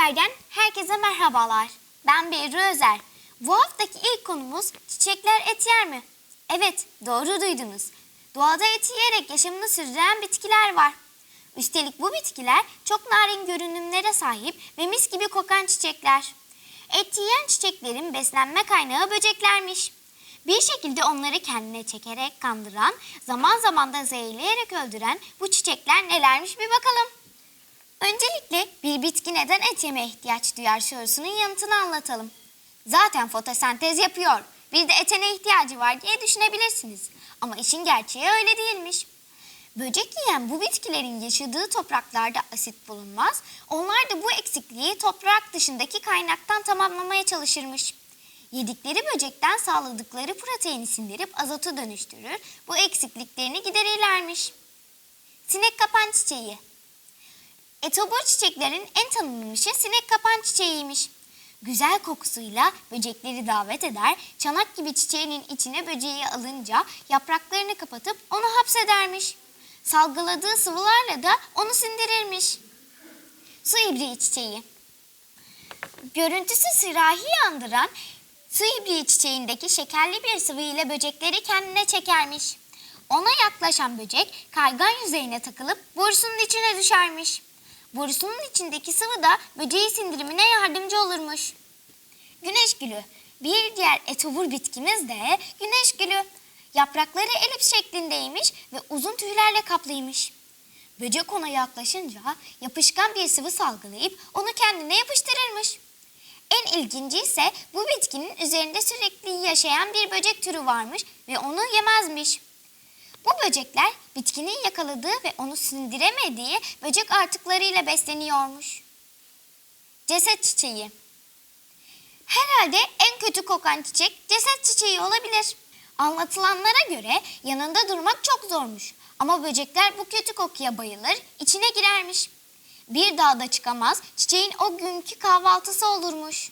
Haber'den herkese merhabalar. Ben Berru Özer. Bu haftaki ilk konumuz çiçekler et yer mi? Evet, doğru duydunuz. Doğada eti yiyerek yaşamını sürdüren bitkiler var. Üstelik bu bitkiler çok narin görünümlere sahip ve mis gibi kokan çiçekler. Et yiyen çiçeklerin beslenme kaynağı böceklermiş. Bir şekilde onları kendine çekerek kandıran, zaman zaman da zehirleyerek öldüren bu çiçekler nelermiş bir bakalım. Öncelikle bir bitki neden et yemeye ihtiyaç duyar sorusunun yanıtını anlatalım. Zaten fotosentez yapıyor. Bir de ete ne ihtiyacı var diye düşünebilirsiniz. Ama işin gerçeği öyle değilmiş. Böcek yiyen bu bitkilerin yaşadığı topraklarda asit bulunmaz. Onlar da bu eksikliği toprak dışındaki kaynaktan tamamlamaya çalışırmış. Yedikleri böcekten sağladıkları proteini sindirip azotu dönüştürür. Bu eksikliklerini giderirlermiş. Sinek kapan çiçeği. Etobur çiçeklerin en tanınmışı sinek kapan çiçeğiymiş. Güzel kokusuyla böcekleri davet eder, çanak gibi çiçeğinin içine böceği alınca yapraklarını kapatıp onu hapsedermiş. Salgıladığı sıvılarla da onu sindirirmiş. Su ibriği çiçeği. Görüntüsü sırahi andıran su ibriği çiçeğindeki şekerli bir sıvı ile böcekleri kendine çekermiş. Ona yaklaşan böcek kaygan yüzeyine takılıp borusunun içine düşermiş. Borusunun içindeki sıvı da böceği sindirimine yardımcı olurmuş. Güneş gülü. Bir diğer etobur bitkimiz de güneş gülü. Yaprakları elips şeklindeymiş ve uzun tüylerle kaplıymış. Böcek ona yaklaşınca yapışkan bir sıvı salgılayıp onu kendine yapıştırırmış. En ilginci ise bu bitkinin üzerinde sürekli yaşayan bir böcek türü varmış ve onu yemezmiş. Bu böcekler bitkinin yakaladığı ve onu sindiremediği böcek artıklarıyla besleniyormuş. Ceset çiçeği. Herhalde en kötü kokan çiçek ceset çiçeği olabilir. Anlatılanlara göre yanında durmak çok zormuş. Ama böcekler bu kötü kokuya bayılır, içine girermiş. Bir daha da çıkamaz, çiçeğin o günkü kahvaltısı olurmuş.